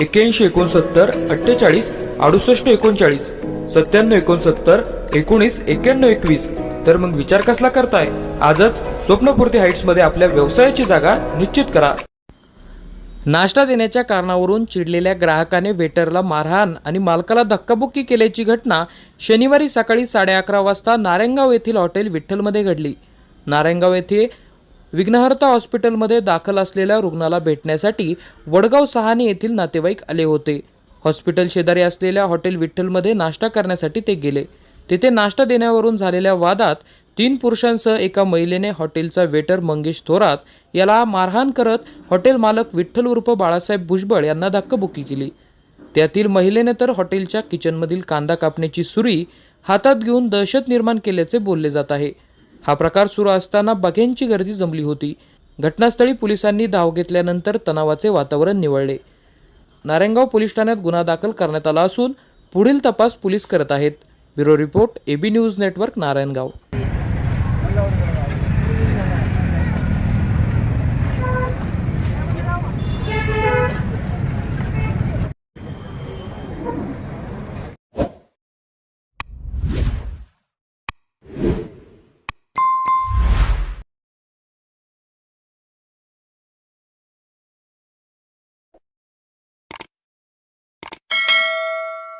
एक्क्याऐंशी एकोणसत्तर अठ्ठेचाळीस अडुसष्ट एकोणचाळीस सत्त्याण्णव एकोणसत्तर एकोणीस एक्क्याण्णव एकवीस. तर मग विचार कसला करताय? आजच स्वप्नपूर्ती हाईट्समध्ये आपल्या व्यवसायाची जागा निश्चित करा. नाश्ता देण्याच्या कारणावरून चिडलेल्या ग्राहकाने वेटरला मारहाण आणि मालकाला धक्काबुक्की केल्याची घटना शनिवारी सकाळी साडे अकरा वाजता नारायणगाव येथील हॉटेल विठ्ठलमध्ये घडली. नारायणगाव येथे विघ्नहर्ता हॉस्पिटलमध्ये दाखल असलेल्या रुग्णाला भेटण्यासाठी वडगाव सहाने येथील नातेवाईक आले होते. हॉस्पिटल शेजारी असलेल्या हॉटेल विठ्ठलमध्ये नाश्ता करण्यासाठी ते गेले. तेथे नाश्ता देण्यावरून झालेल्या वादात तीन पुरुषांसह एका महिलेने हॉटेलचा वेटर मंगेश थोरात याला मारहाण करत हॉटेल मालक विठ्ठल उर्फ बाळासाहेब भुजबळ यांना धक्काबुक्की केली. त्यातील महिलेने तर हॉटेलच्या किचनमधील कांदा कापण्याची सुरी हातात घेऊन दहशत निर्माण केल्याचे बोलले जात आहे. हा प्रकार सुरू असताना बघ्यांची गर्दी जमली होती. घटनास्थळी पोलिसांनी धाव घेतल्यानंतर तणावाचे वातावरण निवळले. नारायणगाव पोलीस ठाण्यात गुन्हा दाखल करण्यात आला असून पुढील तपास पोलीस करत आहेत. Bureau report A B news network Narayangaon.